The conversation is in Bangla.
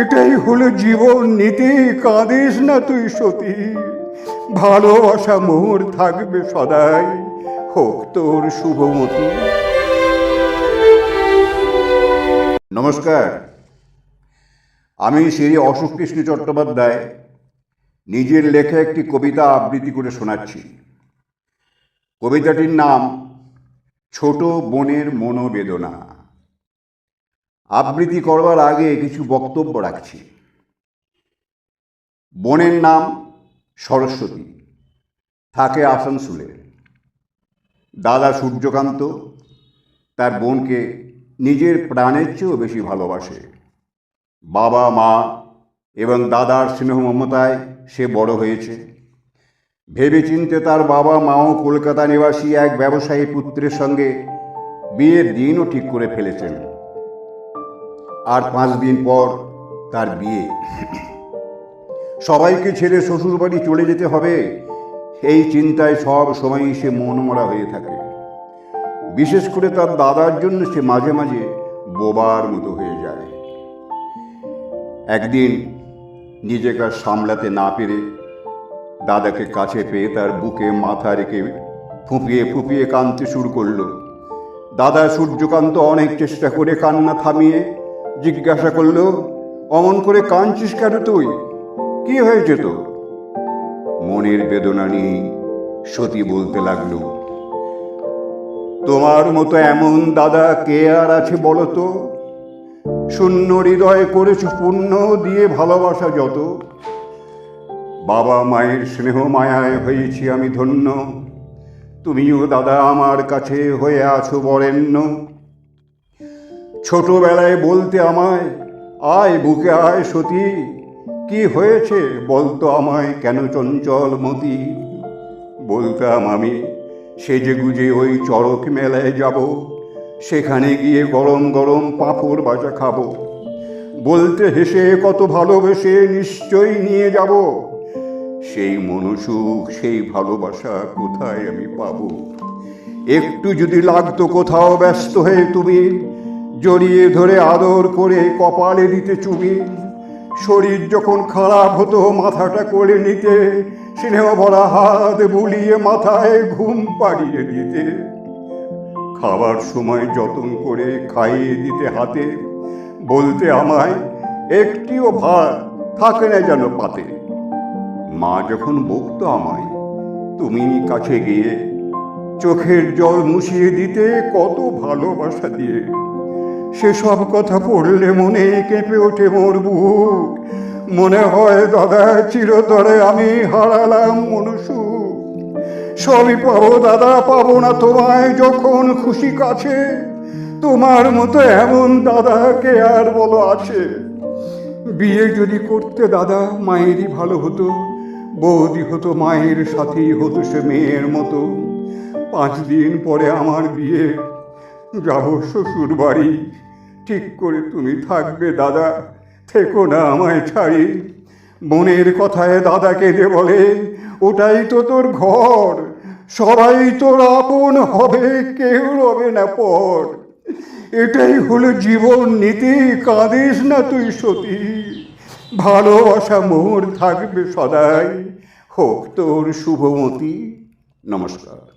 এটাই হলো জীবন নীতি, কাঁদিস না তুই সতী। ভালোবাসা মোর থাকবে সদাই, হোক তোর শুভমতি। নমস্কার। আমি শ্রী অশোক কৃষ্ণ চট্টোপাধ্যায়, নিজের লেখা একটি কবিতা আবৃত্তি করে শোনাচ্ছি। কবিতাটির নাম, ছোট বোনের মনোবেদনা। আবৃত্তি করবার আগে কিছু বক্তব্য রাখছি। বোনের নাম সরস্বতী, থাকে আসানসোলে। দাদা সূর্যকান্ত, তার বোনকে নিজের প্রাণের চেয়েও বেশি ভালোবাসে। বাবা, মা এবং দাদার স্নেহ মমতায় সে বড় হয়েছে। ভেবেচিন্তে তার বাবা মাও কলকাতা নিবাসী এক ব্যবসায়ী পুত্রের সঙ্গে বিয়ের দিনও ঠিক করে ফেলেছেন। পাঁচ দিন পর তার বিয়ে। সবাইকে ছেড়ে শ্বশুরবাড়ি চলে যেতে হবে, এই চিন্তায় সব সময়ই সে মনমরা হয়ে থাকে। বিশেষ করে তার দাদার জন্য সে মাঝে মাঝে বোবার মতো হয়ে যায়। একদিন নিজেকে আর সামলাতে না পেরে দাদাকে কাছে পেয়ে তার বুকে মাথা রেখে ফুঁপিয়ে ফুঁপিয়ে কাঁদতে শুরু করল। দাদা সূর্যকান্ত অনেক চেষ্টা করে কান্না থামিয়ে জিজ্ঞাসা করল, অমন করে কাঁদছিস কেন তুই? কি হয়েছে তো মনের বেদনা নিয়ে সতী বলতে লাগল, তোমার মতো এমন দাদা কে আর আছে বলো তো? শূন্য হৃদয় করেছ পূর্ণ দিয়ে ভালোবাসা যত। বাবা মায়ের স্নেহ মায়ায় হয়েছি আমি ধন্য। তুমিও দাদা আমার কাছে হয়ে আছো বরেণ্য। ছোটবেলায় বলতে আমায়, আয় বুকে আয় সতী, কি হয়েছে বলতো আমায় কেন চঞ্চল মতি? বলতাম আমি, সেজে গুজে ওই চড়ক মেলায় যাব, সেখানে গিয়ে গরম গরম পাঁপড় বাজা খাব। বলতে হেসে কত ভালোবেসে নিশ্চয়ই নিয়ে যাব, সেই মনসুখ, সেই ভালোবাসা কোথায় আমি পাবো? একটু যদি লাগতো কোথাও ব্যস্ত হয়ে তুমি জড়িয়ে ধরে আদর করে কপালে দিতে চুবি শরীর যখন খারাপ হতো, মাথাটা করে নিতে, স্নেহ ভরা হাত বুলিয়ে মাথায় ঘুম পাড়িয়ে দিতে। খাবার সময় যতন করে খাইয়ে দিতে হাতে, বলতে আমায়, একটিও ভাত থাকে না যেন পাতে। মা যখন বকতো আমায়, তুমি কাছে গিয়ে চোখের জল মুছিয়ে দিতে কত ভালোবাসা দিয়ে। সেসব কথা পড়লে মনে কেঁপে ওঠে মোর বুক। মনে হয়, দাদা, চিরতরে আমি হারালাম মনুষু সবই পাবো, দাদা, পাবো না তোমায় যখন খুশি কাছে। তোমার মতো এমন দাদাকে আর বলো আছে। বিয়ে যদি করতে দাদা মায়েরই ভালো হতো, বৌদি হতো, মায়ের সাথেই হতো সে মেয়ের মতো। পাঁচ দিন পরে আমার বিয়ে যাব শ্বশুর বাড়ি ঠিক করে তুমি থাকবে, দাদা। থেকো না আমায় ছাড়ি। মনের কথায় দাদা কেঁদে বলে, ওটাই তো তোর ঘর। সবাই তোর আপন হবে, কেউ রবে না পর। এটাই হলো জীবন নীতি, কাঁদিস না তুই সতী। ভালোবাসা মোর থাকবে সদাই। হোক তোর শুভমতি। নমস্কার।